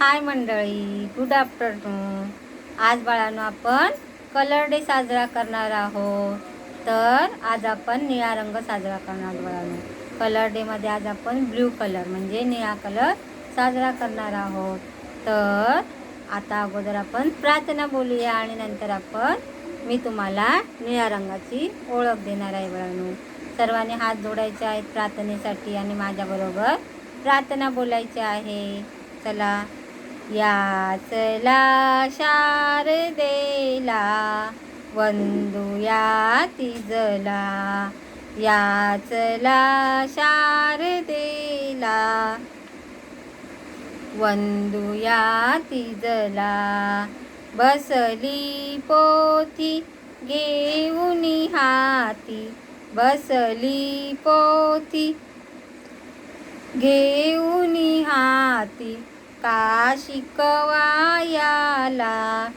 हाय मंडळी good afternoon आज बाळांनो आपण कलर डे साजरा करणार आहोत. तर आज आपण निळा रंग साजरा करणार बाळांनो. कलर डेमध्ये आज आपण ब्ल्यू कलर म्हणजे निळा कलर साजरा करणार आहोत. तर आता अगोदर आपण प्रार्थना बोलूया आणि नंतर आपण मी तुम्हाला निळ्या रंगाची ओळख देणार आहे बाळांनो. सर्वांनी हात जोडायचे आहेत प्रार्थनेसाठी आणि माझ्याबरोबर प्रार्थना बोलायची आहे. चला याचला शारदेला वंदुया तिजला. याचला शारदेला वंदुया तिजला. बसली पोथी घेऊन हाती बसली पोथी घेऊन हाती. का शिकवायाला?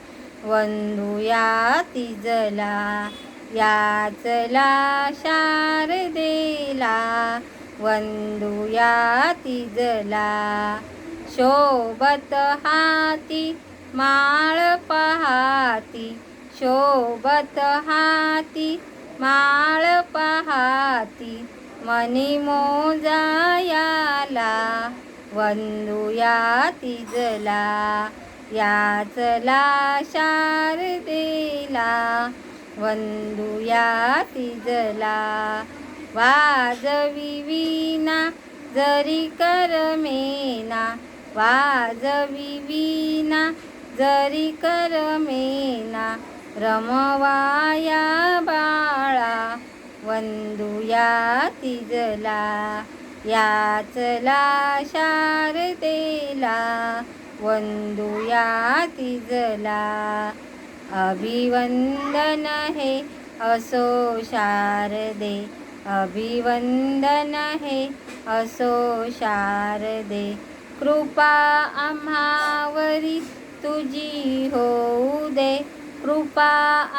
वंदुया तिजला याचला शारदेला वंदुया तिजला शोभत हाती माळ पहाती. शोभत हाती माळ पहाती मनी मोजायाला. वंदुया तिजला याचला शारदेला वंदुया तिजला वाजविवीना जरी करमेना वाजवी जरी करमेना रमवाया बाळा. वंदुया तिजला याचला शारदेला वंदुया तिजला अभिवंदन हे असो शारदे अभिवंदन हे असो शारदे. कृपा आम्हावरी तुझी होऊ दे कृपा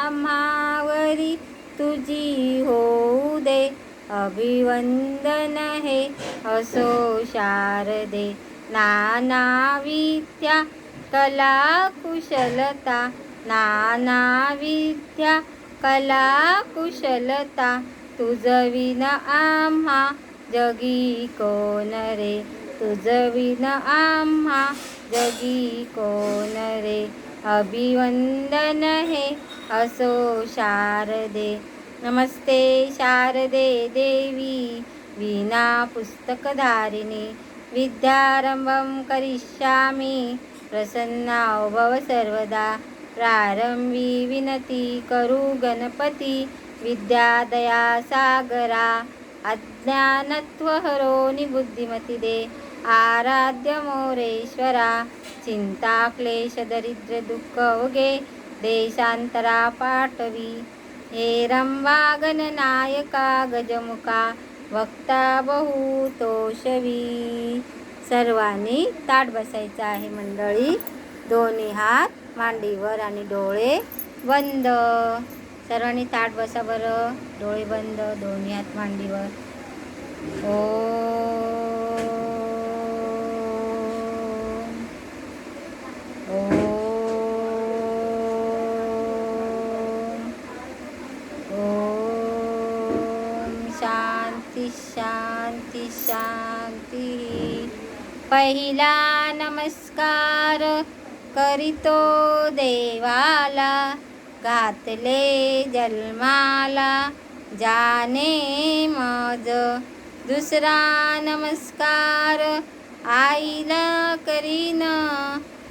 आम्हावरी तुझी होऊ दे. अभिवंदन हे असो शारदे नानाविद्या कला कुशलता नाना विद्या कला कुशलता तुझविन आम्हा जगी कोण रे? तुझविन आम्हा जगी कोण रे? अभिवंदन हे असो शारदे नमस्ते शारदे देवी वीणा पुस्तकधारिणी विद्यारंभं करिष्यामि प्रसन्ना भव सर्वदा प्रारंभी विनती करू गणपती विद्यादया सागरा अज्ञानत्वहरो निबुद्धिमती दे आराध्य मोरेश्वरा चिंता क्लेश दरिद्र दुःख देशांतरा पाठवी. हे रंबा गणनायका गजमुखा वक्ता बहुतोषवी. सर्वांनी ताट बसायचं आहे मंडळी. दोन्ही हात मांडीवर आणि डोळे बंद. सर्वांनी ताट बसा बरं. डोळे बंद दोन्ही हात मांडीवर. ओ ओम शांती शांती. शांती पहिला नमस्कार करीतो देवाला घातले जन्माला जाने मज. दुसरा नमस्कार आईला करीन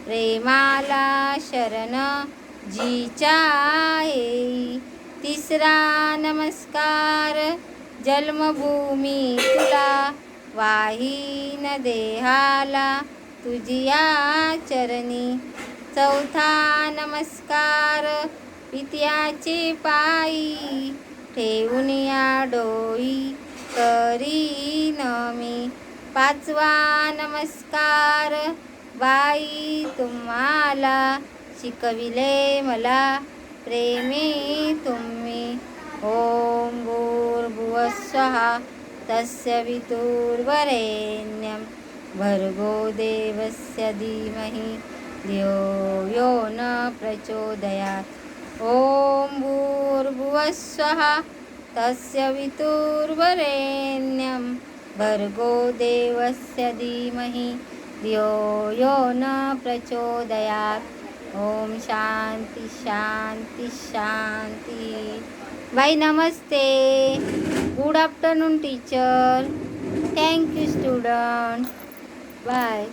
प्रेमाला शरण जीचा येई. तिसरा नमस्कार जन्मभूमी तुला वाहीन देहाला तुझिया चरणी चौथा नमस्कार पित्याचे पायी ठेवून या डोई करीन मी. पाचवा नमस्कार बाई तुम्हाला शिकविले मला प्रेमी तुम्ही. ओम वस्वः तस्य वितुर्वरेण्यं भर्गो देवस्य धीमहि धियो यो न प्रचोदयात्। ॐ भूर्भुवस्वः तस्य वितुर्वरेण्यं भर्गो देवस्य धीमहि धियो यो न प्रचोदयात्। ओम शांती शांती शांती बाई नमस्ते। Good afternoon teacher thank you student bye